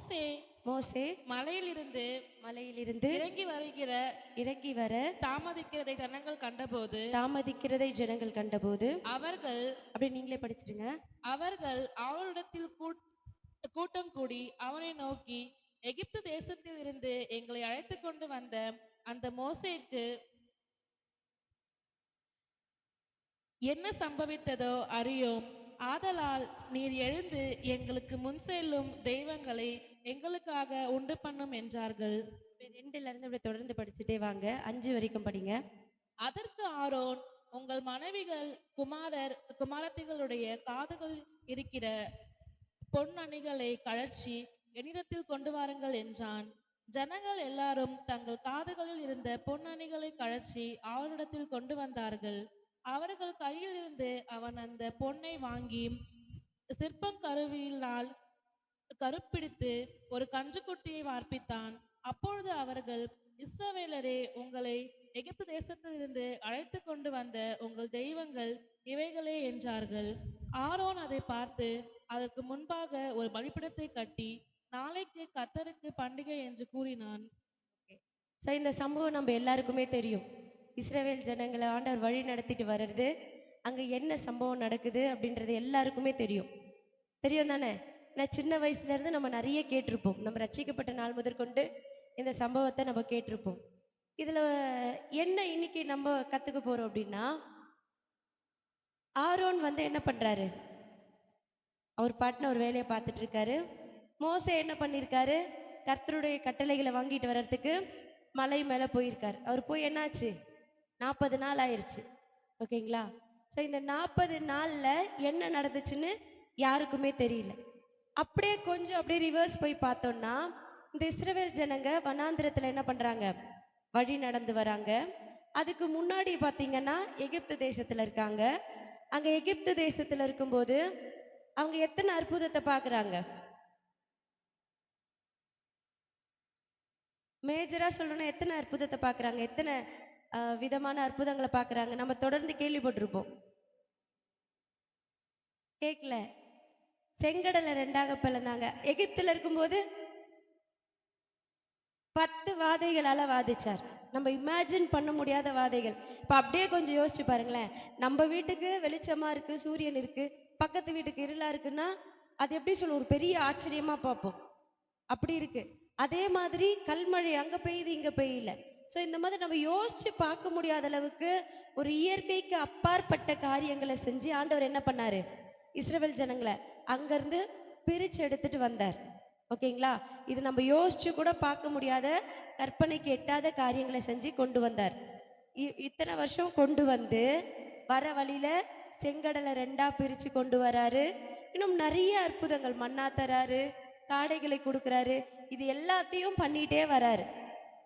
மோசே மோசே மலையிலிருந்து மலையிலிருந்து இறங்கி வருகிற இறங்கி வர தாமதிக்கிறதை ஜனங்கள் கண்டபோது தாமதிக்கிறதை ஜனங்கள் கண்டபோது அவர்கள் அப்படி நீங்களே படிச்சிடுங்க. அவர்கள் அவரிடத்தில் கூட்- கூட்டம் கூடி அவனை நோக்கி எகிப்து தேசத்தில் இருந்து எங்களை அழைத்து கொண்டு வந்த அந்த மோசேக்கு என்ன சம்பவித்ததோ அறியோம். ஆதலால் நீர் எழுந்து எங்களுக்கு முன் செல்லும் தெய்வங்களை எங்களுக்காக உண்டு பண்ணும் என்றார்கள். ரெண்டுல இருந்து அப்படியே தொடர்ந்து படிச்சுட்டே வாங்க. அஞ்சு வரைக்கும் படிங்க. அதற்கு ஆரோன் உங்கள் மனைவிகள் குமாரர் குமாரத்திகளுடைய காதுகள் இருக்கிற பொன் அணிகளை கழற்றி என்னிடத்தில் கொண்டு வாருங்கள் என்றான். ஜனங்கள் எல்லாரும் தங்கள் காதுகளில் இருந்த பொன் அணிகளை கழற்றி அவரிடத்தில் கொண்டு வந்தார்கள். அவர்கள் கையில் இருந்து அவன் அந்த பொன்னை வாங்கி சிற்பங்கருவியினால் கருப்பிடித்து ஒரு கன்றுக்குட்டியை வார்ப்பித்தான். அப்பொழுது அவர்கள் இஸ்ரவேலரே உங்களை எகிப்து தேசத்திலிருந்து அழைத்து கொண்டு வந்த உங்கள் தெய்வங்கள் இவைகளே என்றார்கள். ஆரோன் அதை பார்த்து அதற்கு முன்பாக ஒரு பலிப்பிடத்தை கட்டி நாளைக்கு கத்தருக்கு பண்டிகை என்று கூறினான். ஸோ இந்த சம்பவம் நம்ம எல்லாருக்குமே தெரியும். இஸ்ரேவேல் ஜனங்களை ஆண்டவர் வழி நடத்திட்டு வர்றது அங்கே என்ன சம்பவம் நடக்குது அப்படின்றது எல்லாருக்குமே தெரியும். தெரியும் தானே? நான் சின்ன வயசுலேருந்து நம்ம நிறைய கேட்டிருப்போம். நம்ம ரட்சிக்கப்பட்ட நாள் முதற்கொண்டு இந்த சம்பவத்தை நம்ம கேட்டிருப்போம். இதில் என்ன இன்னைக்கு நம்ம கற்றுக்க போகிறோம் அப்படின்னா ஆரோன் வந்து என்ன பண்ணுறாரு அவர் பாட்டின ஒரு வேலையை பார்த்துட்டு இருக்காரு. என்ன பண்ணியிருக்காரு கர்த்தருடைய கட்டளைகளை வாங்கிட்டு வர்றதுக்கு மலை மேலே போயிருக்கார். அவர் போய் என்னாச்சு? நாற்பது நாள் ஆயிடுச்சு ஓகேங்களா? ஸோ இந்த நாற்பது நாளில் என்ன நடந்துச்சுன்னு யாருக்குமே தெரியல. அப்படியே கொஞ்சம் அப்படியே ரிவர்ஸ் போய் பார்த்தோம்னா இந்த இஸ்ரவேல் ஜனங்க வனாந்திரத்தில் என்ன பண்ணுறாங்க வழி நடந்து வராங்க. அதுக்கு முன்னாடி பார்த்தீங்கன்னா எகிப்து தேசத்தில் இருக்காங்க. அங்கே எகிப்து தேசத்தில் இருக்கும்போது அவங்க எத்தனை அற்புதத்தை பார்க்குறாங்க? மேஜராக சொல்லணும்னா எத்தனை அற்புதத்தை பார்க்குறாங்க? எத்தனை விதமான அற்புதங்களை பார்க்குறாங்க? நம்ம தொடர்ந்து கேள்விப்பட்டிருப்போம். கேட்கல செங்கடலை ரெண்டாக பிளந்தாங்க. எகிப்தில் இருக்கும்போது பத்து வாதைகளால் வாதிச்சார். நம்ம இமேஜின் பண்ண முடியாத வாதைகள். இப்போ அப்படியே கொஞ்சம் யோசிச்சு பாருங்களேன். நம்ம வீட்டுக்கு வெளிச்சமாக இருக்குது சூரியன் இருக்குது பக்கத்து வீட்டுக்கு இருளா இருக்குன்னா அது எப்படி சொல்ல ஒரு பெரிய ஆச்சரியமாக பார்ப்போம். அப்படி இருக்குது அதே மாதிரி கல்மழை அங்கே பெய்யுது இங்கே பெய்யல. ஸோ இந்த மாதிரி நம்ம யோசித்து பார்க்க முடியாத அளவுக்கு ஒரு இயற்கைக்கு அப்பாற்பட்ட காரியங்களை செஞ்சு ஆண்டவர் என்ன பண்ணார்? இஸ்ரவேல் ஜனங்களை அங்கேருந்து பிரிச்சு எடுத்துட்டு வந்தார். ஓகேங்களா? இது நம்ம யோசிச்சு கூட பார்க்க முடியாத கற்பனைக்கு எட்டாத காரியங்களை செஞ்சு கொண்டு வந்தார். இ- இத்தனை வருஷம் கொண்டு வந்து வர வழியில் செங்கடலை ரெண்டாக பிரித்து கொண்டு வராரு. இன்னும் நிறைய அற்புதங்கள் மண்ணா தராரு காடைகளை கொடுக்குறாரு. இது எல்லாத்தையும் பண்ணிகிட்டே வராரு.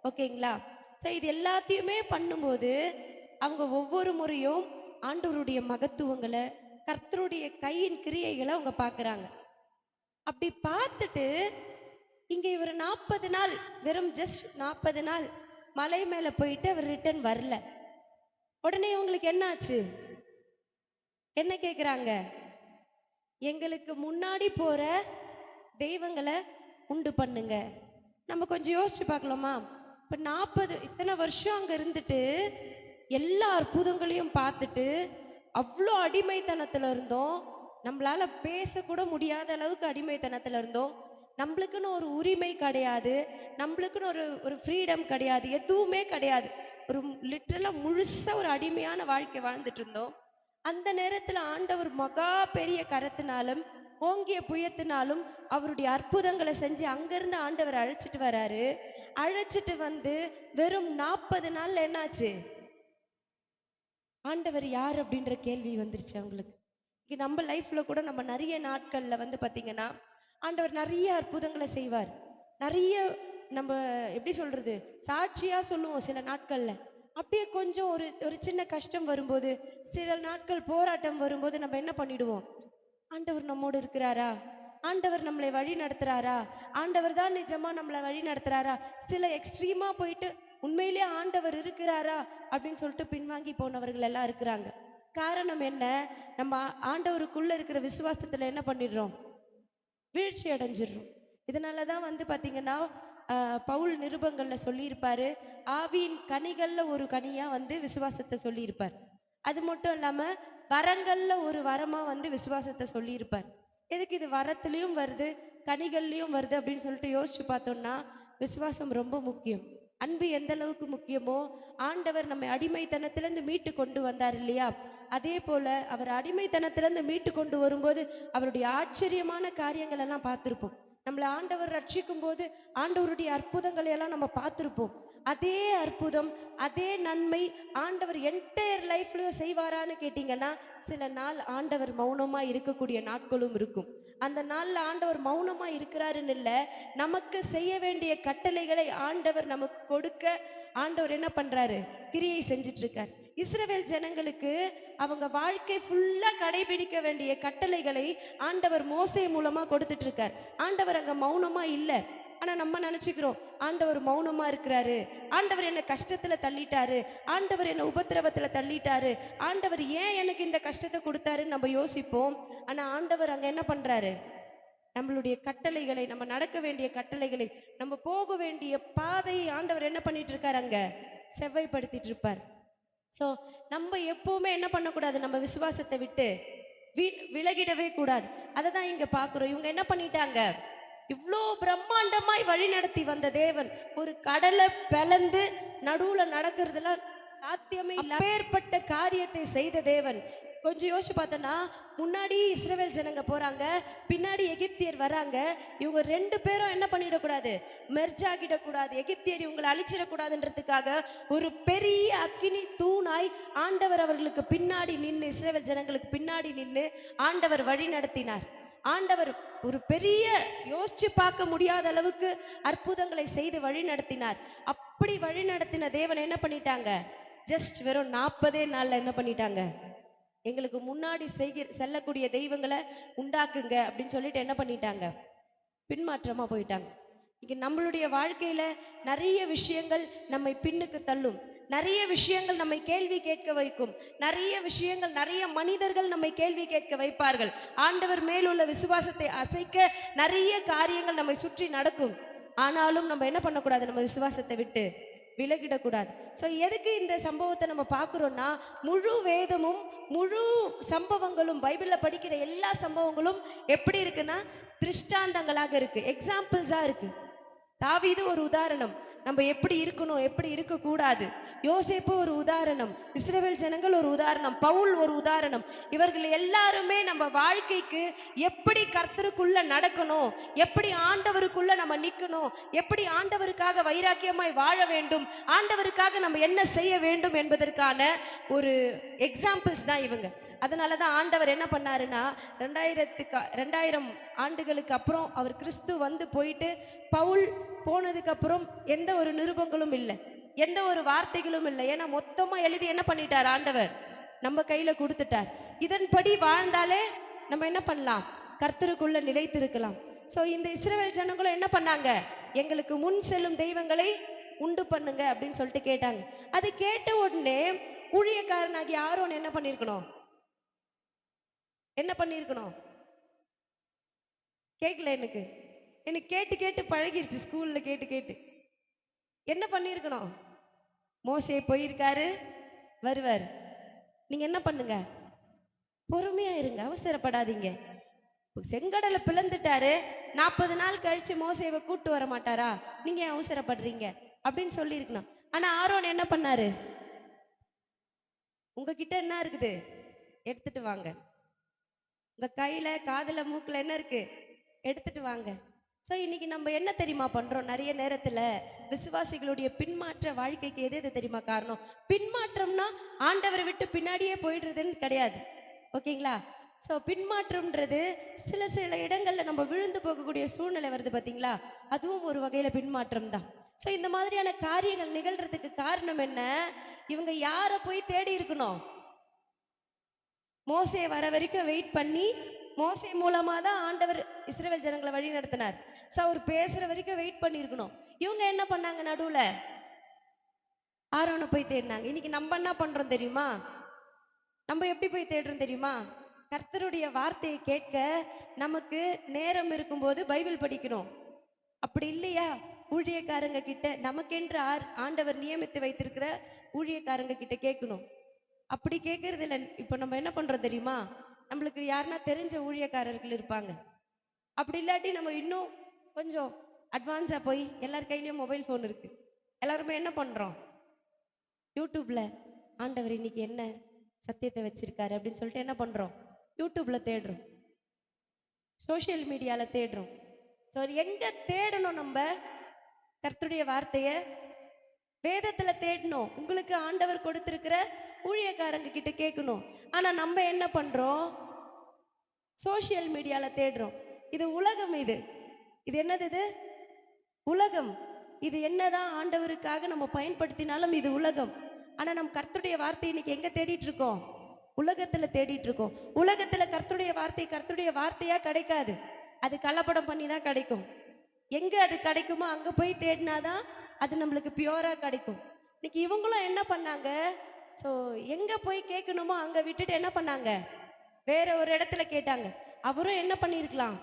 ஓகேங்களா? ஸோ இது எல்லாத்தையுமே பண்ணும்போது அவங்க ஒவ்வொரு முறையும் ஆண்டவருடைய மகத்துவங்களை கர்த்தருடைய கையின் கிரியைகளை அவங்க பார்க்குறாங்க. அப்படி பார்த்துட்டு இங்கே இவர் நாற்பது நாள் வெறும் ஜஸ்ட் நாற்பது நாள் மலை மேலே போயிட்டு அவர் ரிட்டர்ன் வரல. உடனே இவங்களுக்கு என்ன ஆச்சு என்ன கேட்குறாங்க எங்களுக்கு முன்னாடி போகிற தெய்வங்களை உண்டு பண்ணுங்க. நம்ம கொஞ்சம் யோசிச்சு பார்க்கலாமா? இப்போ நாற்பது இத்தனை வருஷம் அங்கே இருந்துட்டு எல்லா அற்புதங்களையும் பார்த்துட்டு அவ்வளோ அடிமைத்தனத்தில் இருந்தோம். நம்மளால் பேசக்கூட முடியாத அளவுக்கு அடிமைத்தனத்தில் இருந்தோம். நம்மளுக்குன்னு ஒரு உரிமை கிடையாது. நம்மளுக்குன்னு ஒரு ஒரு ஃப்ரீடம் கிடையாது. எதுவுமே கிடையாது. ஒரு லிட்டரலாக முழுசாக ஒரு அடிமையான வாழ்க்கை வாழ்ந்துட்டு இருந்தோம். அந்த நேரத்தில் ஆண்டவர் மகா பெரிய கரத்தினாலும் ஓங்கிய புயத்தினாலும் அவருடைய அற்புதங்களை செஞ்சு அங்கேருந்து ஆண்டவர் அழைச்சிட்டு வராரு. அழைச்சிட்டு வந்து வெறும் நாற்பது நாளில் என்னாச்சு? ஆண்டவர் யார் அப்படின்ற கேள்வி வந்துருச்சு அவங்களுக்கு. இங்கே நம்ம லைஃப்பில் கூட நம்ம நிறைய நாட்களில் வந்து பார்த்திங்கன்னா ஆண்டவர் நிறைய அற்புதங்களை செய்வார். நிறைய நம்ம எப்படி சொல்கிறது சாட்சியாக சொல்லுவோம் சில நாட்களில். அப்படியே கொஞ்சம் ஒரு ஒரு சின்ன கஷ்டம் வரும்போது சில நாட்கள் போராட்டம் வரும்போது நம்ம என்ன பண்ணிடுவோம்? ஆண்டவர் நம்மோடு இருக்கிறாரா? ஆண்டவர் நம்மளை வழி நடத்துகிறாரா ஆண்டவர் தான் நிஜமாக நம்மளை வழி நடத்துறாரா? சில எக்ஸ்ட்ரீமாக போயிட்டு உண்மையிலேயே ஆண்டவர் இருக்கிறாரா அப்படின்னு சொல்லிட்டு பின்வாங்கி போனவர்கள் எல்லாம் இருக்கிறாங்க. காரணம் என்ன? நம்ம ஆண்டவருக்குள்ள இருக்கிற விசுவாசத்துல என்ன பண்ணிடுறோம்? வீழ்ச்சி அடைஞ்சிடுறோம். இதனால தான் வந்து பார்த்திங்கன்னா பவுல் நிருபங்களில் சொல்லியிருப்பாரு. ஆவியின் கனிகளில் ஒரு கனியாக வந்து விசுவாசத்தை சொல்லியிருப்பார். அது மட்டும் இல்லாமல் வரங்களில் ஒரு வரமாக வந்து விசுவாசத்தை சொல்லியிருப்பார். எதுக்கு இது வரத்துலேயும் வருது கனிகள்லேயும் வருது அப்படின்னு சொல்லிட்டு யோசிச்சு பார்த்தோம்னா விசுவாசம் ரொம்ப முக்கியம். அன்பு எந்த அளவுக்கு முக்கியமோ ஆண்டவர் நம்மை அடிமைத்தனத்திலிருந்து மீட்டு கொண்டு வந்தார் இல்லையா? அதே போல அவர் அடிமைத்தனத்திலிருந்து மீட்டு கொண்டு வரும்போது அவருடைய ஆச்சரியமான காரியங்கள் எல்லாம் பார்த்துருப்போம். நம்மளை ஆண்டவர் ரட்சிக்கும் போது ஆண்டவருடைய அற்புதங்களை எல்லாம் நம்ம பார்த்துருப்போம். அதே அற்புதம் அதே நன்மை ஆண்டவர் என்டையர் லைஃப்லயும் செய்வாரான்னு கேட்டிங்கன்னா சில நாள் ஆண்டவர் மௌனமா இருக்கக்கூடிய நாட்களும் இருக்கும். அந்த நாள்ல ஆண்டவர் மௌனமா இருக்கிறாருன்னு இல்லை நமக்கு செய்ய வேண்டிய கட்டளைகளை ஆண்டவர் நமக்கு கொடுக்க ஆண்டவர் என்ன பண்றாரு? கிரியை செஞ்சுட்டு இருக்கார் இஸ்ரவேல் ஜனங்களுக்கு அவங்க வாழ்க்கை ஃபுல்லா கடைபிடிக்க வேண்டிய கட்டளைகளை ஆண்டவர் மோசை மூலமா கொடுத்துட்டு இருக்கார் ஆண்டவர் அங்க மௌனமா இல்லை. ஆனால் நம்ம நினச்சிக்கிறோம் ஆண்டவர் மௌனமாக இருக்கிறாரு. ஆண்டவர் என்னை கஷ்டத்தில் தள்ளிட்டாரு. ஆண்டவர் என்னை உபத்திரவத்தில் தள்ளிட்டாரு. ஆண்டவர் ஏன் எனக்கு இந்த கஷ்டத்தை கொடுத்தாருன்னு நம்ம யோசிப்போம். ஆனால் ஆண்டவர் அங்கே என்ன பண்ணுறாரு நம்மளுடைய கட்டளைகளை நம்ம நடக்க வேண்டிய கட்டளைகளை நம்ம போக வேண்டிய பாதையை ஆண்டவர் என்ன பண்ணிட்டு இருக்காரு அங்கே? செவ்வாய்ப்படுத்திட்டு இருப்பார். ஸோ நம்ம எப்போவுமே என்ன பண்ணக்கூடாது? நம்ம விசுவாசத்தை விட்டு வி விலகிடவே கூடாது. அதை தான் இங்கே பார்க்குறோம். இவங்க என்ன பண்ணிட்டாங்க? இவ்வளோ பிரம்மாண்டமாய் வழிநடத்தி வந்த தேவன் ஒரு கடலை பிளந்து நடுவுல நடக்கிறதுலாம் சாத்தியமே இல்லை அப்பேற்பட்ட காரியத்தை செய்த தேவன். கொஞ்சம் யோசிச்சு பார்த்தோன்னா முன்னாடி இஸ்ரவேல் ஜனங்க போறாங்க பின்னாடி எகிப்தியர் வராங்க. இவங்க ரெண்டு பேரும் என்ன பண்ணிடக்கூடாது? மெர்ஜ் ஆகிடக்கூடாது எகிப்தியர் இவங்களை அழிச்சிடக்கூடாதுன்றதுக்காக ஒரு பெரிய அக்கினி தூணாய் ஆண்டவர் அவர்களுக்கு பின்னாடி நின்று இஸ்ரவேல் ஜனங்களுக்கு பின்னாடி நின்று ஆண்டவர் வழி நடத்தினார். ஆண்டவர் ஒரு பெரிய யோசிச்சு பார்க்க முடியாத அளவுக்கு அற்புதங்களை செய்து வழி நடத்தினார். அப்படி வழி நடத்தின தேவன் என்ன பண்ணிட்டாங்க? ஜஸ்ட் வெறும் நாற்பதே நாளில் என்ன பண்ணிட்டாங்க? எங்களுக்கு முன்னாடி செய்கிற செல்லக்கூடிய தெய்வங்களை உண்டாக்குங்க அப்படின்னு சொல்லிட்டு என்ன பண்ணிட்டாங்க? பின்மாற்றமாக போயிட்டாங்க. இங்கே நம்மளுடைய வாழ்க்கையில் நிறைய விஷயங்கள் நம்மை பின்னுக்கு தள்ளும். நிறைய விஷயங்கள் நம்மை கேள்வி கேட்க வைக்கும். நிறைய விஷயங்கள் நிறைய மனிதர்கள் நம்மை கேள்வி கேட்க வைப்பார்கள். ஆண்டவர் மேலுள்ள விசுவாசத்தை அசைக்க நிறைய காரியங்கள் நம்மை சுற்றி நடக்கும். ஆனாலும் நம்ம என்ன பண்ணக்கூடாது? நம்ம விசுவாசத்தை விட்டு விலகிடக்கூடாது. ஸோ எதுக்கு இந்த சம்பவத்தை நம்ம பார்க்குறோன்னா முழு வேதமும் முழு சம்பவங்களும் பைபிளில் படிக்கிற எல்லா சம்பவங்களும் எப்படி இருக்குன்னா திருஷ்டாந்தங்களாக இருக்குது எக்ஸாம்பிள்ஸாக இருக்கு. தாவீது ஒரு உதாரணம். நம்ம எப்படி இருக்கணும் எப்படி இருக்கக்கூடாது? யோசிப்பு ஒரு உதாரணம் இஸ்ரவேல் ஜனங்கள் ஒரு உதாரணம் பவுல் ஒரு உதாரணம். இவர்கள் எல்லாருமே நம்ம வாழ்க்கைக்கு எப்படி கர்த்தருக்குள்ள நடக்கணும் எப்படி ஆண்டவருக்குள்ள நம்ம நிற்கணும் எப்படி ஆண்டவருக்காக வைராக்கியமாய் வாழ வேண்டும் ஆண்டவருக்காக நம்ம என்ன செய்ய வேண்டும் என்பதற்கான ஒரு எக்ஸாம்பிள்ஸ் தான் இவங்க. அதனால தான் ஆண்டவர் என்ன பண்ணாருன்னா ரெண்டாயிரத்துக்கு ரெண்டாயிரம் ஆண்டுகளுக்கு அப்புறம் அவர் கிறிஸ்து வந்து போயிட்டு பவுல் போனதுக்கப்புறம் எந்த ஒரு நிருபங்களும் இல்லை. எந்த ஒரு வார்த்தைகளும் இல்லை. ஏன்னா மொத்தமாக எழுதி என்ன பண்ணிட்டார் ஆண்டவர்? நம்ம கையில் கொடுத்துட்டார். இதன்படி வாழ்ந்தாலே நம்ம என்ன பண்ணலாம்? கர்த்தருக்குள்ள நிலைத்திருக்கலாம். ஸோ இந்த இஸ்ரவேல் ஜனங்களும் என்ன பண்ணாங்க? எங்களுக்கு முன் செல்லும் தெய்வங்களை உண்டு பண்ணுங்க அப்படின்னு சொல்லிட்டு கேட்டாங்க. அது கேட்ட உடனே ஊழியக்காரனாகி ஆரோன் என்ன பண்ணியிருக்கணும் என்ன பண்ணியிருக்கணும் கேட்கல எனக்கு. எனக்கு கேட்டு கேட்டு பழகிருச்சு ஸ்கூலில் கேட்டு கேட்டு. என்ன பண்ணியிருக்கணும்? மோசே போயிருக்காரு. வருவார். நீங்கள் என்ன பண்ணுங்க? பொறுமையாக இருங்க அவசரப்படாதீங்க. செங்கடலை பிளந்துட்டாரு. நாற்பது நாள் கழிச்சு மோசேவை கூட்டு வர மாட்டாரா? நீங்க ஏன் அவசரப்படுறீங்க? அப்படின்னு சொல்லியிருக்கணும். ஆனா ஆரோன் என்ன பண்ணாரு? உங்ககிட்ட என்ன இருக்குது? எடுத்துட்டு வாங்க. உங்க கையில காதில் மூக்குல என்ன இருக்கு? எடுத்துட்டு வாங்க. ஸோ இன்றைக்கி நம்ம என்ன தெரியுமா பண்ணுறோம் நிறைய நேரத்தில் விசுவாசிகளுடைய பின்மாற்ற வாழ்க்கைக்கு எது எது தெரியுமா காரணம்? பின்மாற்றம்னா ஆண்டவரை விட்டு பின்னாடியே போயிடுறதுன்னு கிடையாது. ஓகேங்களா? ஸோ பின்மாற்றம்ன்றது சில சில இடங்களில் நம்ம விழுந்து போகக்கூடிய சூழ்நிலை வருது பார்த்தீங்களா அதுவும் ஒரு வகையில் பின்மாற்றம் தான். ஸோ இந்த மாதிரியான காரியங்கள் நிகழ்கிறதுக்கு காரணம் என்ன? இவங்க யாரை போய் தேடி இருக்கணும்? மோசையை வர வரைக்கும் வெயிட் பண்ணி மோசை மூலமாக தான் ஆண்டவர் இஸ்ரேல் ஜனங்களை வழி நடத்தினார். ஸோ அவர் பேசுகிற வரைக்கும் வெயிட் பண்ணியிருக்கணும் இவங்க என்ன பண்ணாங்க நடுவில்? ஆரோனை போய் தேடினாங்க. இன்னைக்கு நம்ம என்ன பண்ணுறோம் தெரியுமா? நம்ம எப்படி போய் தேடுறோம் தெரியுமா? கர்த்தருடைய வார்த்தையை கேட்க நமக்கு நேரம் இருக்கும்போது பைபிள் படிக்கணும் அப்படி இல்லையா? ஊழியக்காரங்க கிட்ட நமக்கென்று ஆர் ஆண்டவர் நியமித்து வைத்திருக்கிற ஊழியக்காரங்க கிட்ட கேட்கணும். அப்படி கேட்கறது இல்லை இப்போ நம்ம என்ன பண்ணுறோம் தெரியுமா? நம்மளுக்கு யாருன்னா தெரிஞ்ச ஊழியக்காரர்கள் இருப்பாங்க. அப்படி இல்லாட்டி நம்ம இன்னும் கொஞ்சம் அட்வான்ஸாக போய் எல்லார் கையிலையும் மொபைல் ஃபோன் இருக்குது எல்லாருமே என்ன பண்ணுறோம் யூடியூப்பில் ஆண்டவர் இன்னைக்கு என்ன சத்தியத்தை வச்சுருக்காரு அப்படின்னு சொல்லிட்டு என்ன பண்ணுறோம் யூடியூப்பில் தேடுறோம். சோஷியல் மீடியாவில் தேடுறோம். ஸோ எங்கே தேடணும் நம்ம? கர்த்துடைய வார்த்தையை வேதத்தில் தேடணும். உங்களுக்கு ஆண்டவர் கொடுத்துருக்கிற ஊழியக்காரங்க கிட்ட கேட்கணும் ஆனால் நம்ம என்ன பண்ணுறோம் சோஷியல் மீடியாவில் தேடுறோம். இது உலகம் இது. இது என்னது இது? உலகம். இது என்னதான் ஆண்டவருக்காக நம்ம பயன்படுத்தினாலும் இது உலகம். ஆனால் நம்ம கர்த்தருடைய வார்த்தை இன்னைக்கு எங்கே தேடிட்டு இருக்கோம்? உலகத்தில் தேடிட்டு இருக்கோம். உலகத்துல கர்த்தருடைய வார்த்தை கர்த்தருடைய வார்த்தையாக கிடைக்காது. அது கலப்படம் பண்ணி தான் கிடைக்கும். எங்கே அது கிடைக்குமோ அங்கே போய் தேடினாதான் அது நம்மளுக்கு பியூராக கிடைக்கும். இன்னைக்கு இவங்களும் என்ன பண்ணாங்க? ஸோ எங்கே போய் கேட்கணுமோ அங்கே விட்டுட்டு என்ன பண்ணாங்க? வேற ஒரு இடத்துல கேட்டாங்க. அவரும் என்ன பண்ணியிருக்கலாம்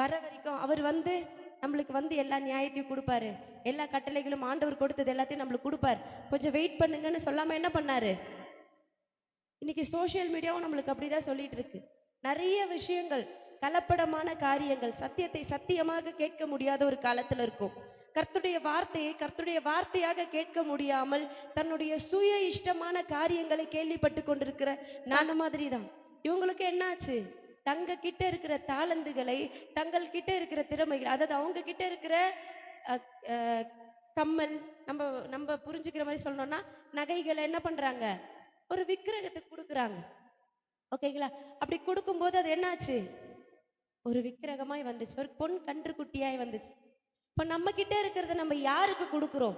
வர வரைக்கும் அவர் வந்து நம்மளுக்கு வந்து எல்லா நியாயத்தையும் கொடுப்பாரு. எல்லா கட்டளைகளும் ஆண்டவர் கொடுத்தது எல்லாத்தையும் நம்மளுக்கு கொடுப்பார். கொஞ்சம் வெயிட் பண்ணுங்கன்னு சொல்லாமல் என்ன பண்ணாரு? இன்னைக்கு சோஷியல் மீடியாவும் நம்மளுக்கு அப்படிதான் சொல்லிட்டு இருக்கு. நிறைய விஷயங்கள் கலப்படமான காரியங்கள் சத்தியத்தை சத்தியமாக கேட்க முடியாத ஒரு காலத்தில் இருக்கும். கர்த்துடைய வார்த்தையை கர்த்துடைய வார்த்தையாக கேட்க முடியாமல் தன்னுடைய சுய இஷ்டமான காரியங்களை கேள்விப்பட்டு கொண்டிருக்கிற நான் மாதிரி தான் இவங்களுக்கு என்னாச்சு? தங்க கிட்ட இருக்கிற தாளந்துகளை தங்கள் கிட்ட இருக்கிற திறமைகள் அதாவது அவங்க கிட்ட இருக்கிற கம்மல் நம்ம நம்ம புரிஞ்சுக்கிற மாதிரி சொல்லணும்னா நகைகளை என்ன பண்றாங்க? ஒரு விக்கிரகத்துக்கு கொடுக்குறாங்க. ஓகேங்களா? அப்படி கொடுக்கும்போது அது என்னாச்சு? ஒரு விக்கிரகமாய் வந்துச்சு. ஒரு பொன் கன்றுக்குட்டியாய் வந்துச்சு. இப்போ நம்ம இருக்கிறத நம்ம யாருக்கு கொடுக்குறோம்?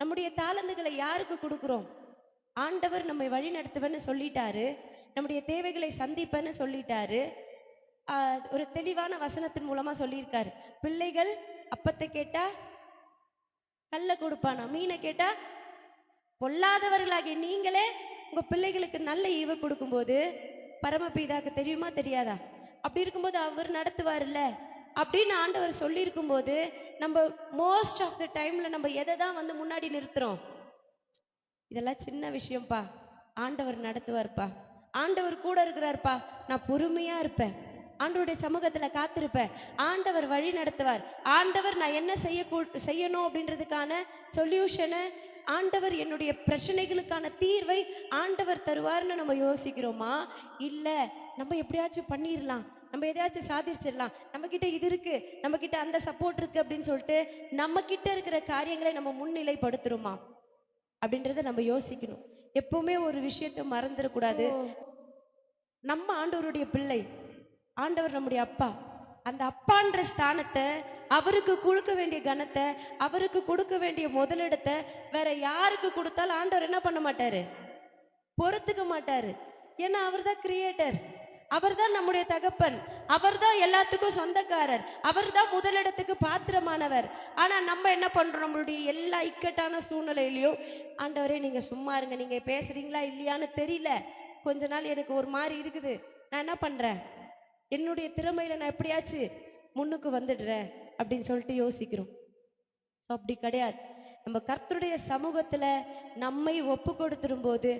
நம்முடைய தாளந்துகளை யாருக்கு கொடுக்குறோம்? ஆண்டவர் நம்மை வழி நடத்துவேன்னு சொல்லிட்டாரு. நம்முடைய தேவைகளை சந்திப்பேன்னு சொல்லிட்டாரு. ஒரு தெளிவான வசனத்தின் மூலமாக சொல்லியிருக்காரு. பிள்ளைகள் அப்பத்தை கேட்டா கல்லை கொடுப்பானா? மீனை கேட்டா பொல்லாதவர்களாகிய நீங்களே உங்கள் பிள்ளைகளுக்கு நல்ல ஈவை கொடுக்கும்போது பரமபிதாக்கு தெரியுமா தெரியாதா? அப்படி இருக்கும்போது அவர் நடத்துவார்ல அப்படின்னு ஆண்டவர் சொல்லியிருக்கும் போது நம்ம மோஸ்ட் ஆஃப் த டைமில் நம்ம எதை தான் வந்து முன்னாடி நிறுத்துறோம்? இதெல்லாம் சின்ன விஷயம்ப்பா. ஆண்டவர் நடத்துவார்ப்பா. ஆண்டவர் கூட இருக்கிறார்ப்பா. நான் பொறுமையாக இருப்பேன். ஆண்டவருடைய சமூகத்தில் காத்திருப்பேன். ஆண்டவர் வழி நடத்துவார். ஆண்டவர் நான் என்ன செய்ய செய்யணும் அப்படின்றதுக்கான சொல்யூஷனை ஆண்டவர் என்னுடைய பிரச்சனைகளுக்கான தீர்வை ஆண்டவர் தருவார்னு நம்ம யோசிக்கிறோமா? இல்லை நம்ம எப்படியாச்சும் பண்ணிடலாம் நம்ம எதையாச்சும் சாதிச்சிடலாம். நம்ம கிட்ட இது இருக்கு நம்ம கிட்ட அந்த சப்போர்ட் இருக்கு அப்படின்னு சொல்லிட்டு நம்ம கிட்ட இருக்கிற காரியங்களை நம்ம முன்னிலைப்படுத்துறோமா? அப்படின்றத நம்ம யோசிக்கணும். எப்பவுமே ஒரு விஷயத்தை மறந்துடக்கூடாது. நம்ம ஆண்டவருடைய பிள்ளை ஆண்டவர் நம்முடைய அப்பா. அந்த அப்பான்ற ஸ்தானத்தை அவருக்கு கொடுக்க வேண்டிய கனத்தை அவருக்கு கொடுக்க வேண்டிய முதலிடத்தை வேற யாருக்கு கொடுத்தாலும் ஆண்டவர் என்ன பண்ண மாட்டாரு? பொறுத்துக்க மாட்டாரு. ஏன்னா அவர் தான் கிரியேட்டர் அவர் தான் நம்முடைய தகப்பன். அவர் தான் எல்லாத்துக்கும் சொந்தக்காரர். அவர் தான் முதலிடத்துக்கு பாத்திரமானவர். ஆனால் நம்ம என்ன பண்ணுறோம் நம்மளுடைய எல்லா இக்கட்டான சூழ்நிலையிலையும் ஆண்டவரே நீங்கள் சும்மா இருங்க. நீங்கள் பேசுகிறீங்களா இல்லையான்னு தெரியல. கொஞ்ச நாள் எனக்கு ஒரு மாதிரி இருக்குது. நான் என்ன பண்ணுறேன் என்னுடைய திறமையில் நான் எப்படியாச்சு முன்னுக்கு வந்துடுறேன் அப்படின்னு சொல்லிட்டு யோசிக்கிறோம். ஸோ அப்படி கிடையாது. நம்ம கர்த்தருடைய சமூகத்தில் நம்மை ஒப்பு கொடுத்துரும்போது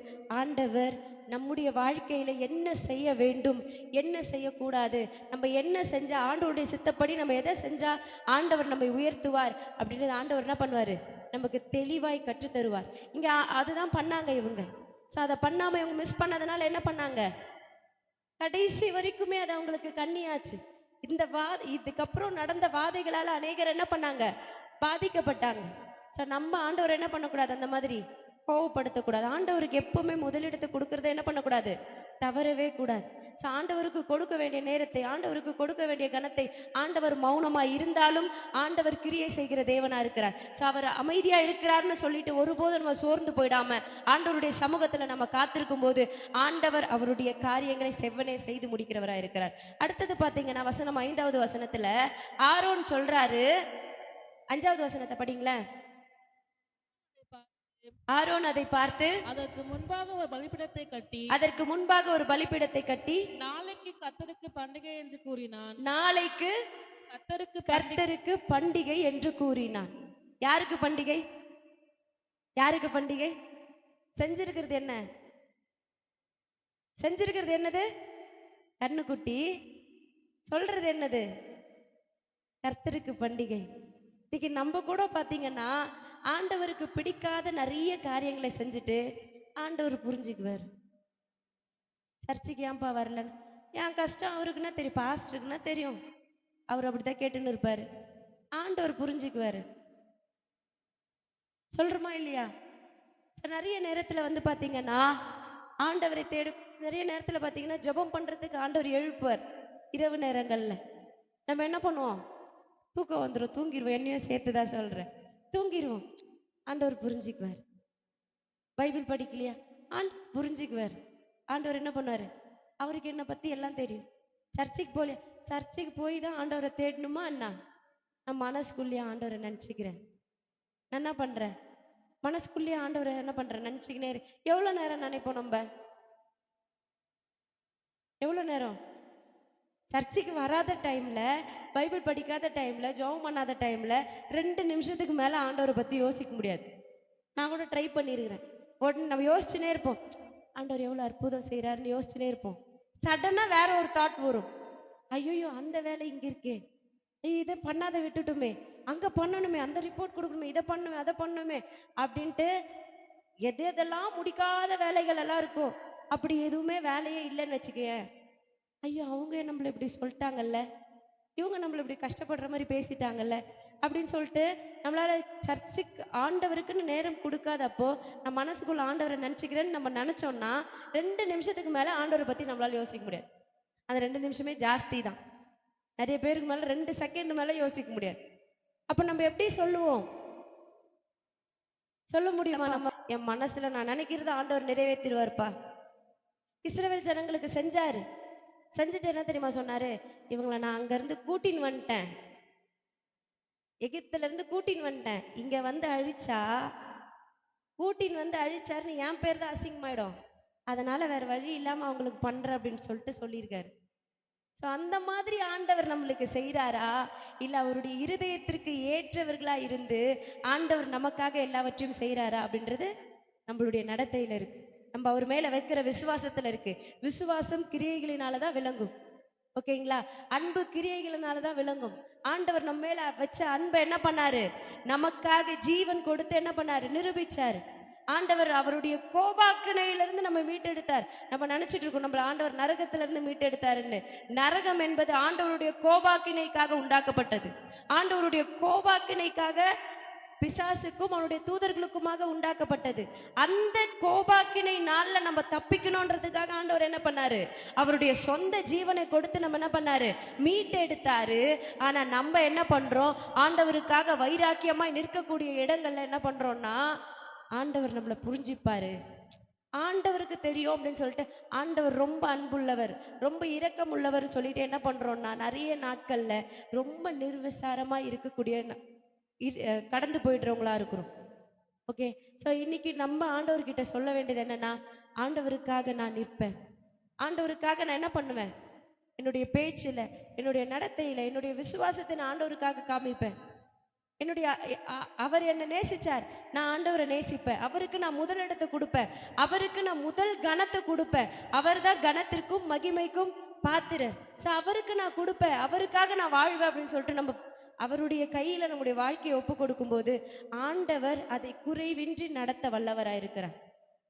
ஆண்டவர் நம்முடைய வாழ்க்கையில் என்ன செய்ய வேண்டும் என்ன செய்யக்கூடாது நம்ம என்ன செஞ்சால் ஆண்டவருடைய சித்தப்படி நம்ம எதை செஞ்சால் ஆண்டவர் நம்மை உயர்த்துவார் அப்படின்னு ஆண்டவர் என்ன பண்ணுவார்? நமக்கு தெளிவாய் கற்றுத் தருவார் அதுதான் பண்ணாங்க இவங்க. ஸோ அதை பண்ணாமல் இவங்க மிஸ் பண்ணதுனால என்ன பண்ணாங்க? கடைசி வரைக்குமே அது அவங்களுக்கு கண்ணியாச்சு. இந்த வா இதுக்கப்புறம் நடந்த வாதைகளால் அநேகர் என்ன பண்ணாங்க? பாதிக்கப்பட்டாங்க. ஸோ நம்ம ஆண்டவர் என்ன பண்ணக்கூடாது அந்த மாதிரி? கோவப்படுத்தக்கூடாது. ஆண்டவருக்கு எப்பவுமே முதலிடத்தை கொடுக்கறத என்ன பண்ணக்கூடாது? தவறவே கூடாது. ஸோ ஆண்டவருக்கு கொடுக்க வேண்டிய நேரத்தை ஆண்டவருக்கு கொடுக்க வேண்டிய கணத்தை ஆண்டவர் மௌனமாக இருந்தாலும் ஆண்டவர் கிரியை செய்கிற தேவனாக இருக்கிறார். ஸோ அவர் அமைதியாக இருக்கிறார்னு சொல்லிட்டு ஒருபோதும் நம்ம சோர்ந்து போயிடாமல் ஆண்டவருடைய சமூகத்தில் நம்ம காத்திருக்கும் போது ஆண்டவர் அவருடைய காரியங்களை செவ்வனே செய்து முடிக்கிறவராக இருக்கிறார். அடுத்தது பார்த்தீங்கன்னா வசனம் ஐந்தாவது வசனத்தில் ஆரோன் சொல்கிறாரு அஞ்சாவது வசனத்தை படிங்களேன். ஆரோன் அதை பார்த்து அதற்கு முன்பாக ஒரு பலிபீடத்தை கட்டி அதற்கு முன்பாக ஒரு பலிபீடத்தை கட்டி நாளைக்கு கத்தருக்கு பண்டிகை என்று கூறினான். நாளைக்கு கர்த்தருக்கு பண்டி- கர்த்தருக்கு பண்டிகை என்று கூறினான். யாருக்கு பண்டிகை? யாருக்கு பண்டிகை? செஞ்சிருக்கிறது என்ன? செஞ்சிருக்கிறது என்னது? கண்ணுக்குட்டி சொல்றது என்னது? கர்த்தருக்கு பண்டிகை. இன்னைக்கு நம்ம கூட பார்த்தீங்கன்னா ஆண்டவருக்கு பிடிக்காத நிறைய காரியங்களை செஞ்சுட்டு ஆண்டவர் புரிஞ்சுக்குவார். சர்ச்சுக்கு ஏன்பா வரலன்னு? என் கஷ்டம் அவருக்குன்னா தெரியும் பாஸ்டருக்குன்னா தெரியும். அவர் அப்படித்தான் கேட்டுன்னு இருப்பார். ஆண்டவர் புரிஞ்சுக்குவார். சொல்கிறோமா இல்லையா? நிறைய நேரத்தில் வந்து பார்த்தீங்கன்னா ஆண்டவரை தேடு நிறைய நேரத்தில் பார்த்தீங்கன்னா ஜெபம் பண்ணுறதுக்கு ஆண்டவர் எழுப்புவார் இரவு நேரங்களில். நம்ம என்ன பண்ணுவோம்? தூக்கம் வந்துடும் தூங்கிடுவோம் என்னையும் சேர்த்து தான் சொல்கிறேன் தூங்கிடுவோம் ஆண்டவர் புரிஞ்சுக்குவார். பைபிள் படிக்கலையா? ஆண்டு புரிஞ்சுக்குவார். ஆண்டவர் என்ன பண்ணுவார்? அவருக்கு என்னை பற்றி எல்லாம் தெரியும். சர்ச்சுக்கு போகலையா சர்ச்சுக்கு போய் தான் ஆண்டவரை தேடணுமா அண்ணா? நான் மனசுக்குள்ளேயே ஆண்டவரை நினச்சிக்கிறேன். நான் என்ன பண்ணுறேன் மனசுக்குள்ளேயே ஆண்டவரை என்ன பண்ணுறேன் நினச்சிக்கினே எவ்வளோ நேரம் நினைப்போம் நம்ம? எவ்வளோ நேரம்? சர்ச்சுக்கு வராத டைமில் பைபிள் படிக்காத டைமில் ஜெபம் பண்ணாத டைமில் ரெண்டு நிமிஷத்துக்கு மேலே ஆண்டவரை பற்றி யோசிக்க முடியாது. நான் கூட ட்ரை பண்ணியிருக்கிறேன் உடனே நம்ம யோசிச்சுனே இருப்போம். ஆண்டவர் எவ்வளோ அற்புதம் செய்கிறாருன்னு யோசிச்சுனே இருப்போம். சடனாக வேற ஒரு தாட் வரும். ஐயோயோ அந்த வேலை இங்கே இருக்கே. ஐயோ இதை பண்ணாத விட்டுட்டுமே. அங்கே பண்ணணுமே அந்த ரிப்போர்ட் கொடுக்கணுமே இதை பண்ணுமே அதை பண்ணணுமே அப்படின்ட்டு எது எதெல்லாம் முடிக்காத வேலைகள் எல்லாம் இருக்கும் அப்படி எதுவுமே வேலையே இல்லைன்னு வச்சுக்கேன் ஐயோ அவங்க நம்மளை இப்படி சொல்லிட்டாங்கல்ல? இவங்க நம்மளை இப்படி கஷ்டப்படுற மாதிரி பேசிட்டாங்கல்ல? அப்படின்னு சொல்லிட்டு நம்மளால சர்ச்சுக்கு ஆண்டவருக்குன்னு நேரம் கொடுக்காதப்போ நம்ம மனசுக்குள்ள ஆண்டவரை நினச்சிக்கிறேன்னு நம்ம நினச்சோம்னா ரெண்டு நிமிஷத்துக்கு மேலே ஆண்டவரை பற்றி நம்மளால யோசிக்க முடியாது. அந்த ரெண்டு நிமிஷமே ஜாஸ்தி தான். நிறைய பேருக்கு மேலே ரெண்டு செகண்ட் மேலே யோசிக்க முடியாது. அப்போ நம்ம எப்படி சொல்லுவோம்? சொல்ல முடியுமா நம்ம? என் மனசில் நான் நினைக்கிறத ஆண்டவர் நிறைவேற்றிடுவார்ப்பா. இஸ்ரவேல் ஜனங்களுக்கு செஞ்சாரு. செஞ்சுட்டு என்ன தெரியுமா சொன்னார்? இவங்களை நான் அங்கேருந்து கூட்டின்னு வந்துட்டேன். எகிப்துலேருந்து கூட்டின்னு வந்துட்டேன். இங்கே வந்து அழிச்சா கூட்டின்னு வந்து அழிச்சாருன்னு என் பேர் தான் அசிங்கமாயிடும் அதனால் வேறு வழி இல்லாமல் அவங்களுக்கு பண்ணுற அப்படின்னு சொல்லிட்டு சொல்லியிருக்காரு. ஸோ அந்த மாதிரி ஆண்டவர் நம்மளுக்கு செய்கிறாரா இல்லை அவருடைய இருதயத்திற்கு ஏற்றவர்களாக இருந்து ஆண்டவர் நமக்காக எல்லாவற்றையும் செய்கிறாரா அப்படின்றது நம்மளுடைய நடத்தையில் இருக்குது நம்ம அவர் மேலே வைக்கிற விசுவாசத்தில் இருக்கு. விசுவாசம் கிரியைகளினால தான் விளங்கும். ஓகேங்களா? அன்பு கிரியைகளினால தான் விளங்கும். ஆண்டவர் நம்ம மேல வச்ச அன்பை என்ன பண்ணாரு? நமக்காக ஜீவன் கொடுத்து என்ன பண்ணாரு? நிரூபிச்சார். ஆண்டவர் அவருடைய கோபாக்கணையிலிருந்து நம்ம மீட்டெடுத்தார். நம்ம நினைச்சிட்டு இருக்கோம் நம்மளை ஆண்டவர் நரகத்திலிருந்து மீட்டெடுத்தாருன்னு. நரகம் என்பது ஆண்டவருடைய கோபாக்கினைக்காக உண்டாக்கப்பட்டது. ஆண்டவருடைய கோபாக்கினைக்காக பிசாசுக்கும் அவனுடைய தூதர்களுக்குமாக உண்டாக்கப்பட்டது. அந்த கோபாக்கினை நாளில் நம்ம தப்பிக்கணுன்றதுக்காக ஆண்டவர் என்ன பண்ணாரு? அவருடைய சொந்த ஜீவனை கொடுத்து நம்ம என்ன பண்ணாரு? மீட்டெடுத்தாரு. ஆனால் நம்ம என்ன பண்ணுறோம் ஆண்டவருக்காக வைராக்கியமாய் நிற்கக்கூடிய இடங்கள்ல என்ன பண்ணுறோம்னா ஆண்டவர் நம்மளை புரிஞ்சிப்பாரு. ஆண்டவருக்கு தெரியும் அப்படின்னு சொல்லிட்டு ஆண்டவர் ரொம்ப அன்புள்ளவர் ரொம்ப இரக்கம் உள்ளவர் சொல்லிட்டு என்ன பண்ணுறோன்னா நிறைய நாட்களில் ரொம்ப நிர்விசாரமாக இருக்கக்கூடிய கடந்து போயிடுறவங்களா இருக்கிறோம். ஓகே ஸோ இன்னைக்கு நம்ம ஆண்டவர்கிட்ட சொல்ல வேண்டியது என்னன்னா ஆண்டவருக்காக நான் நிற்பேன். ஆண்டவருக்காக நான் என்ன பண்ணுவேன்? என்னுடைய பேச்சில் என்னுடைய நடத்தையில் என்னுடைய விசுவாசத்தை நான் ஆண்டவருக்காக காமிப்பேன். என்னுடைய அவர் என்னை நேசிச்சார். நான் ஆண்டவரை நேசிப்பேன். அவருக்கு நான் முதலிடத்தை கொடுப்பேன். அவருக்கு நான் முதல் கணத்தை கொடுப்பேன். அவர் தான் கணத்திற்கும் மகிமைக்கும் பாத்திரர். ஸோ அவருக்கு நான் கொடுப்பேன். அவருக்காக நான் வாழ்வேன் அப்படின்னு சொல்லிட்டு நம்ம அவருடைய கையில் நம்முடைய வாழ்க்கையை ஒப்பு கொடுக்கும்போது ஆண்டவர் அதை குறைவின்றி நடத்த வல்லவராக இருக்கிறார்.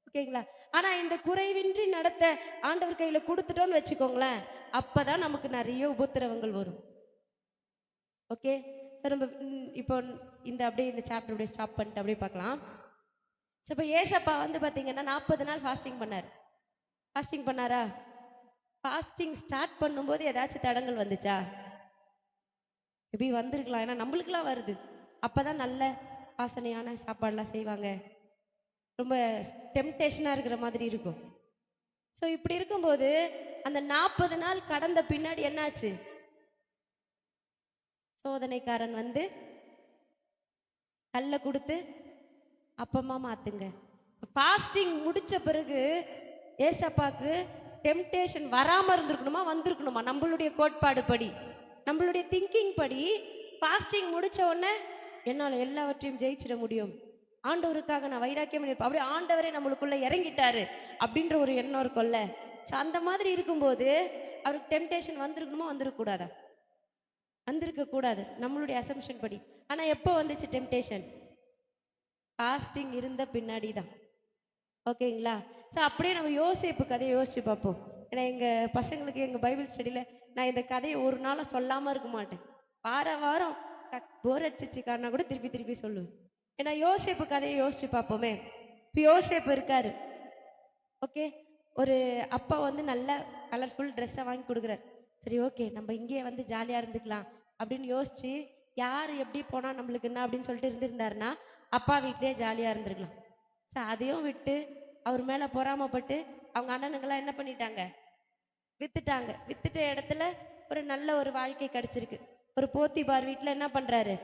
ஓகேங்களா? ஆனால் இந்த குறைவின்றி நடத்த ஆண்டவர் கையில் கொடுத்துட்டோன்னு வச்சுக்கோங்களேன் அப்போ தான் நமக்கு நிறைய உபத்திரவங்கள் வரும். ஓகே? சார் நம்ம இப்போ இந்த அப்படியே இந்த சாப்டர் அப்படியே ஸ்டாப் பண்ணிட்டு அப்படியே பார்க்கலாம். ஸோ இப்போ ஏசப்பா வந்து பார்த்தீங்கன்னா நாற்பது நாள் ஃபாஸ்டிங் பண்ணார். ஃபாஸ்டிங் பண்ணாரா? ஃபாஸ்டிங் ஸ்டார்ட் பண்ணும்போது ஏதாச்சும் தடங்கள் வந்துச்சா? எப்படி வந்திருக்கலாம். ஏன்னா நம்மளுக்கெல்லாம் வருது. அப்போ தான் நல்ல வாசனையான சாப்பாடெலாம் செய்வாங்க. ரொம்ப டெம்டேஷனாக இருக்கிற மாதிரி இருக்கும். ஸோ இப்படி இருக்கும்போது அந்த நாற்பது நாள் கடந்த பின்னாடி என்னாச்சு? சோதனைக்காரன் வந்து கல்லை கொடுத்து அப்பமா மாற்றுங்க ஃபாஸ்டிங் முடித்த பிறகு ஏசப்பாக்கு டெம்டேஷன் வராமல் இருந்திருக்கணுமா? வந்திருக்கணுமா? நம்மளுடைய கோட்பாடு படி. நம்மளுடைய திங்கிங் படி ஃபாஸ்டிங் முடிச்ச உடனே என்னால் எல்லாவற்றையும் ஜெயிச்சிட முடியும். ஆண்டவருக்காக நான் வைராக்கியம் பண்ணியிருப்பேன் அப்படியே ஆண்டவரே நம்மளுக்குள்ளே இறங்கிட்டாரு அப்படின்ற ஒரு எண்ணம் இருக்கும்ல ஸோ அந்த மாதிரி இருக்கும்போது அவருக்கு டெம்டேஷன் வந்திருக்கணுமோ வந்துருக்கக்கூடாதா? வந்திருக்க கூடாது நம்மளுடைய அசம்ஷன் படி. ஆனால் எப்போ வந்துச்சு டெம்டேஷன் ஃபாஸ்டிங் இருந்த பின்னாடி தான் ஓகேங்களா ஸோ அப்படியே நம்ம யோசிப்பு கதையை யோசிச்சு பார்ப்போம். ஏன்னா எங்கள் பசங்களுக்கு எங்கள் பைபிள் ஸ்டடியில் நான் இந்த கதையை ஒரு நாளாக சொல்லாமல் இருக்க மாட்டேன். வார வாரம் போர் அடிச்சிச்சுக்கானா கூட திருப்பி திருப்பி சொல்லுவேன். ஏன்னா யோசிப்பு கதையை யோசிச்சு பார்ப்போமே. இப்போ யோசிப்பு இருக்காரு. ஓகே? ஒரு அப்பா வந்து நல்ல கலர்ஃபுல் ட்ரெஸ்ஸை வாங்கி கொடுக்குறாரு. சரி ஓகே நம்ம இங்கேயே வந்து ஜாலியாக இருந்துக்கலாம் அப்படின்னு யோசிச்சு யார் எப்படி போனால் நம்மளுக்கு என்ன அப்படின்னு சொல்லிட்டு இருந்திருந்தாருன்னா அப்பா வீட்டிலே ஜாலியாக இருந்திருக்கலாம். ஸோ அதையும் விட்டு அவர் மேலே பொறாமப்பட்டு அவங்க அண்ணனுங்களாம் என்ன பண்ணிட்டாங்க? வித்துட்டாங்க. வித்துட்ட இடத்துல ஒரு நல்ல ஒரு வாழ்க்கை கிடைச்சிருக்கு. ஒரு போத்திபார் வீட்டில் என்ன பண்ணுறாரு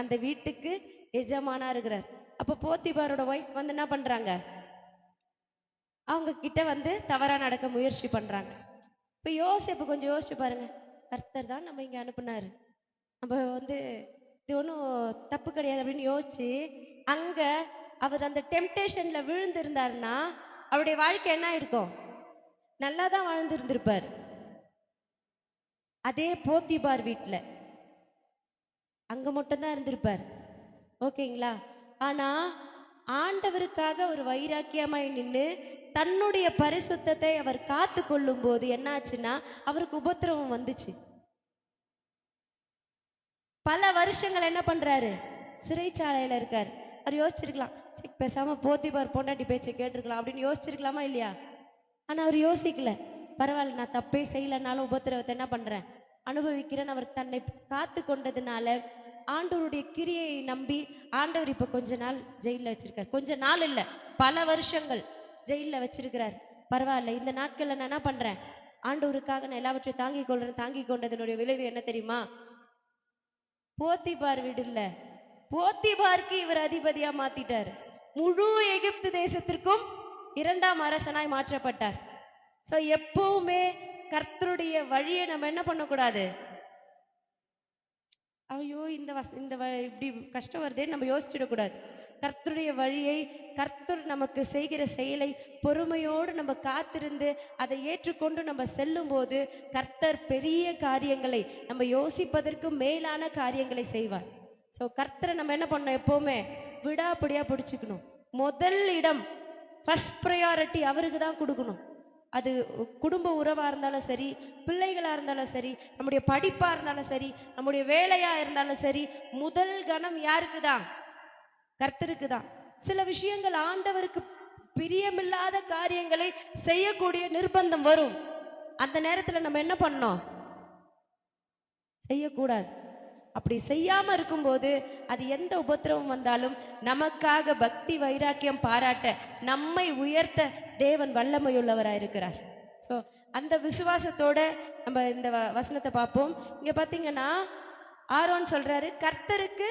அந்த வீட்டுக்கு எஜமானா இருக்கிறார். அப்போ போத்திபாரோட ஒய்ஃப் வந்து என்ன பண்ணுறாங்க அவங்க கிட்ட வந்து தவறாக நடக்க முயற்சி பண்ணுறாங்க இப்போ யோசிப்பு கொஞ்சம் யோசிச்சு பாருங்க. கர்த்தர் தான் நம்ம இங்கே அனுப்புனாரு. நம்ம வந்து இது ஒன்றும் தப்பு கிடையாது அப்படின்னு யோசிச்சு அங்கே அவர் அந்த டெம்டேஷனில் விழுந்திருந்தாருன்னா அவருடைய வாழ்க்கை என்ன இருக்கும்? நல்லா தான் வாழ்ந்துருந்துருப்பார். அதே போத்திபார் வீட்டில் அங்கே மட்டும்தான் இருந்திருப்பார். ஓகேங்களா? ஆனால் ஆண்டவருக்காக ஒரு வைராக்கியமாய் நின்று தன்னுடைய பரிசுத்தத்தை அவர் காத்து கொள்ளும் போது என்னாச்சுன்னா அவருக்கு உபத்திரவம் வந்துச்சு. பல வருஷங்கள் என்ன பண்ணுறாரு சிறைச்சாலையில் இருக்கார். அவர் யோசிச்சிருக்கலாம் சரி பேசாமல் போத்திபார் பொண்டாட்டி பேச்சை கேட்டிருக்கலாம் அப்படின்னு யோசிச்சிருக்கலாமா இல்லையா? ஆனால் அவர் யோசிக்கல. பரவாயில்ல நான் தப்பே செய்யலைனாலும் உபத்திரவத்தை என்ன பண்ணுறேன் அனுபவிக்கிறேன். அவர் தன்னை காத்து கொண்டதுனால ஆண்டவருடைய கிரியை நம்பி ஆண்டவர் இப்போ கொஞ்ச நாள் ஜெயிலில் வச்சிருக்கார். கொஞ்ச நாள் இல்லை பல வருஷங்கள் ஜெயிலில் வச்சிருக்கிறார். பரவாயில்ல இந்த நாட்களில் நான் என்ன பண்ணுறேன் ஆண்டவருக்காக நான் எல்லாவற்றையும் தாங்கிக் கொள்றேன். தாங்கிக் கொண்டதனுடைய விளைவு என்ன தெரியுமா? போத்திபார் வீடு இல்ல. போத்திபார்க்கு இவர் அதிபதியாக மாத்திட்டார். முழு எகிப்து தேசத்திற்கும் இரண்டாம் அரசனாய் மாற்றப்பட்டார். ஸோ எப்பவுமே கர்த்தருடைய வழியை நம்ம என்ன பண்ணக்கூடாது? ஐயோ இந்த வச இந்த வ இப்படி கஷ்டம் வருதே நம்ம யோசிச்சிடக்கூடாது. கர்த்தருடைய வழியை கர்த்தர் நமக்கு செய்கிற செயலை பொறுமையோடு நம்ம காத்திருந்து அதை ஏற்றுக்கொண்டு நம்ம செல்லும்போது கர்த்தர் பெரிய காரியங்களை நம்ம யோசிப்பதற்கு மேலான காரியங்களை செய்வார். ஸோ கர்த்தரை நம்ம என்ன பண்ணோம் எப்போவுமே? விடாப்படியாக பிடிச்சிக்கணும். முதல் இடம் ஃபஸ்ட் ப்ரையாரிட்டி அவருக்கு தான் கொடுக்கணும். அது குடும்ப உறவாக இருந்தாலும் சரி பிள்ளைகளாக இருந்தாலும் சரி நம்முடைய படிப்பாக இருந்தாலும் சரி நம்முடைய வேலையாக இருந்தாலும் சரி முதல் கணம் யாருக்கு தான்? கர்த்தருக்கு தான். சில விஷயங்கள் ஆண்டவருக்கு பிரியமில்லாத காரியங்களை செய்யக்கூடிய நிர்பந்தம் வரும். அந்த நேரத்தில் நம்ம என்ன பண்ணோம் செய்யக்கூடாது. அப்படி செய்யாமல் இருக்கும்போது அது எந்த உபத்திரவம் வந்தாலும் நமக்காக பக்தி வைராக்கியம் பாராட்ட நம்மை உயர்த்த தேவன் வல்லமையுள்ளவராக இருக்கிறார். ஸோ அந்த விசுவாசத்தோட நம்ம இந்த வ- வசனத்தை பார்ப்போம். இங்கே பார்த்தீங்கன்னா ஆரோன் சொல்கிறாரு கர்த்தருக்கு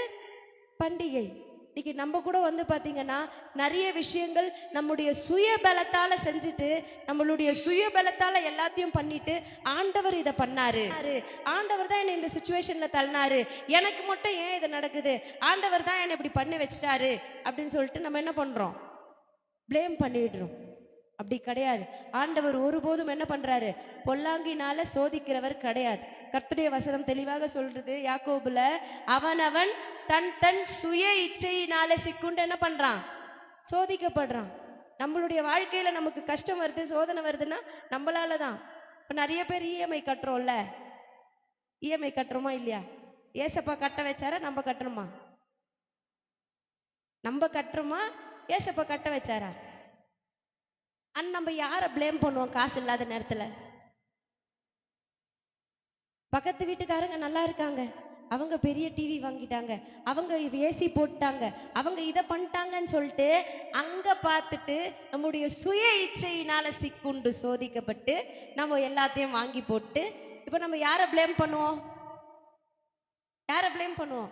பண்டிகை. இன்னைக்கு நம்ம கூட வந்து பார்த்தீங்கன்னா நிறைய விஷயங்கள் நம்முடைய சுய பலத்தால் செஞ்சுட்டு நம்மளுடைய சுய பலத்தால் எல்லாத்தையும் பண்ணிட்டு ஆண்டவர் இதை பண்ணாரு. ஆண்டவர் தான் என்னை இந்த சுச்சுவேஷனில் தள்ளினாரு. எனக்கு மட்டும் ஏன் இது நடக்குது? ஆண்டவர் தான் என்னை இப்படி பண்ணி வச்சிட்டாரு. அப்படின்னு சொல்லிட்டு நம்ம என்ன பண்ணுறோம் ப்ளேம் பண்ணிடுறோம். அப்படி கிடையாது. ஆண்டவர் ஒருபோதும் என்ன பண்றாரு? பொல்லாங்கினால சோதிக்கிறவர் கிடையாது. கர்த்தடைய வசனம் தெளிவாக சொல்றது யாக்கோபுல அவனவன் தன் தன் சுய இச்சையினால சிக்குண்டு என்ன பண்றான்? சோதிக்கப்படுறான். நம்மளுடைய வாழ்க்கையில நமக்கு கஷ்டம் வருது சோதனை வருதுன்னா நம்மளால தான். இப்போ நிறைய பேர் இஎம்ஐ கட்டுறோம்ல. இஎம்ஐ கட்டுறோமா இல்லையா? ஏசப்பா கட்ட வச்சாரா? நம்ம கட்டுறோமா? நம்ம கட்டுறோமா? ஏசப்பா கட்ட வச்சாரா? அண்ட் நம்ம யாரை ப்ளேம் பண்ணுவோம்? காசு இல்லாத நேரத்தில். பக்கத்து வீட்டுக்காரங்க நல்லா இருக்காங்க. அவங்க பெரிய டிவி வாங்கிட்டாங்க. அவங்க ஏசி போட்டாங்க. அவங்க இதை பண்ணிட்டாங்கன்னு சொல்லிட்டு அங்கே பார்த்துட்டு நம்முடைய சுய இச்சையினால் சிக்குண்டு சோதிக்கப்பட்டு நம்ம எல்லாத்தையும் வாங்கி போட்டு இப்போ நம்ம யாரை ப்ளேம் பண்ணுவோம்? யாரை ப்ளேம் பண்ணுவோம்?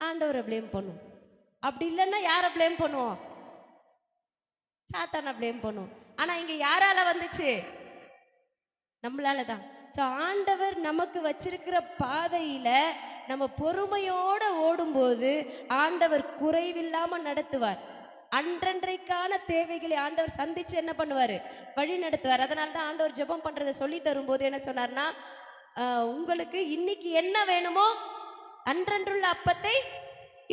ஆண்டவரை ப்ளேம் பண்ணுவோம். அப்படி இல்லைன்னா யாரை ப்ளேம் பண்ணுவோம்? சாத்தானை ப்ளேம் பண்ணும் ஆனா இங்க யாரால வந்துச்சு? நம்மளால தான். ஸோ ஆண்டவர் நமக்கு வச்சிருக்கிற பாதையில நம்ம பொறுமையோட ஓடும்போது ஆண்டவர் குறைவில்லாம நடத்துவார். அன்றன்றைக்கான தேவைகளை ஆண்டவர் சந்திச்சு என்ன பண்ணுவார்? வழி நடத்துவார். அதனால தான் ஆண்டவர் ஜெபம் பண்றதை சொல்லி தரும்போது என்ன சொன்னார்னா உங்களுக்கு இன்னைக்கு என்ன வேணுமோ அன்றன்றுள்ள அப்பத்தை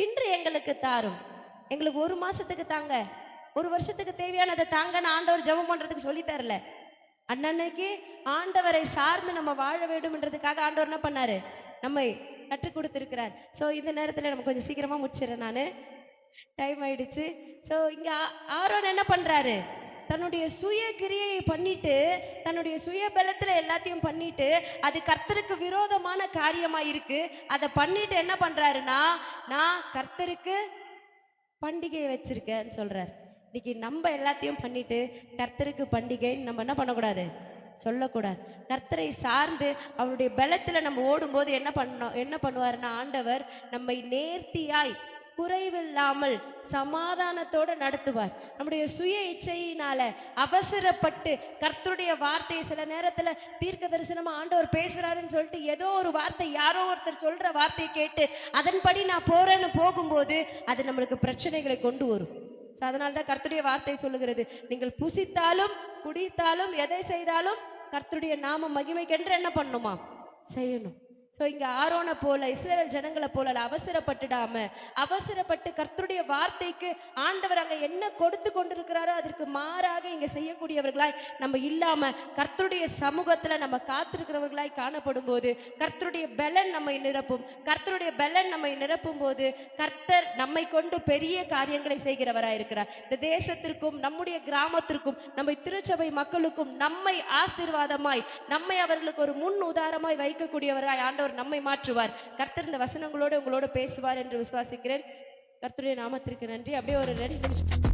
இன்று எங்களுக்கு தாரும். எங்களுக்கு ஒரு மாசத்துக்கு தாங்க. ஒரு வருஷத்துக்கு தேவையானதை தாங்கன்னு ஆண்டவர் ஜெபம் பண்ணுறதுக்கு சொல்லி தரல. அன்னன்னைக்கு ஆண்டவரை சார்ந்து நம்ம வாழ வேண்டும்ன்றதுக்காக ஆண்டவர் என்ன பண்ணாரு? நம்மை கற்றுக் கொடுத்துருக்கிறார். ஸோ இந்த நேரத்தில் நம்ம கொஞ்சம் சீக்கிரமாக முடிச்சிடறேன் நான். டைம் ஆயிடுச்சு. ஸோ இங்கே ஆரோன் என்ன பண்ணுறாரு தன்னுடைய சுய கிரியையை பண்ணிட்டு தன்னுடைய சுய பலத்தில் எல்லாத்தையும் பண்ணிட்டு அது கர்த்தருக்கு விரோதமான காரியமாக இருக்கு. அதை பண்ணிட்டு என்ன பண்ணுறாருன்னா நான் கர்த்தருக்கு பண்டிகையை வச்சிருக்கேன்னு சொல்கிறார் இன்னைக்கு நம்ம எல்லாத்தையும் பண்ணிட்டு கர்த்தருக்கு பண்டிகைன்னு நம்ம என்ன பண்ணக்கூடாது? சொல்லக்கூடாது. கர்த்தரை சார்ந்து அவருடைய பலத்தில் நம்ம ஓடும்போது என்ன பண்ணோம் என்ன பண்ணுவாருன்னா ஆண்டவர் நம்மை நேர்த்தியாய் குறைவில்லாமல் சமாதானத்தோடு நடத்துவார். நம்முடைய சுய இச்சையினால அவசரப்பட்டு கர்த்தருடைய வார்த்தையை சில நேரத்தில் தீர்க்க தரிசனமாக ஆண்டவர் பேசுகிறாருன்னு சொல்லிட்டு ஏதோ ஒரு வார்த்தை யாரோ ஒருத்தர் சொல்கிற வார்த்தையை கேட்டு அதன்படி நான் போகிறேன்னு போகும்போது அது நம்மளுக்கு பிரச்சனைகளை கொண்டு வரும். ஸோ அதனால தான் கர்த்தருடைய வார்த்தை சொல்லுகிறது. நீங்கள் புசித்தாலும் குடித்தாலும் எதை செய்தாலும் கர்த்தருடைய நாம மகிமைக்கென்று என்ன பண்ணுமா? செய்யணும். ஸோ இங்க ஆரோனை போல இஸ்ரேல் ஜனங்களை போல அவசரப்பட்டுடாம அவசரப்பட்டு கர்த்தருடைய வார்த்தைக்கு ஆண்டவர் அங்க என்ன கொடுத்து கொண்டிருக்கிறாரோ அதற்கு மாறாக இங்க செய்யக்கூடியவர்களாய் நம்ம இல்லாம கர்த்தருடைய சமூகத்துல நம்ம காத்திருக்கிறவர்களாய் காணப்படும் போது கர்த்தருடைய பலன் நம்மை நிரப்பும். கர்த்தருடைய பலன் நம்மை நிரப்பும் போது கர்த்தர் நம்மை கொண்டு பெரிய காரியங்களை செய்கிறவராய் இருக்கிறார். இந்த தேசத்திற்கும் நம்முடைய கிராமத்திற்கும் நம்மை திருச்சபை மக்களுக்கும் நம்மை ஆசீர்வாதமாய் நம்மை அவர்களுக்கு ஒரு முன் உதாரமாய் வைக்கக்கூடியவராய் ஆண்டவர் நம்மை மாற்றுவார். கர்த்தர் இந்த வசனங்களோடு உங்களோடு பேசுவார் என்று விசுவாசிக்கிறேன். கர்த்தருடைய நாமத்திற்கு நன்றி. அப்படியே ஒரு ரெண்டு நிமிஷம்.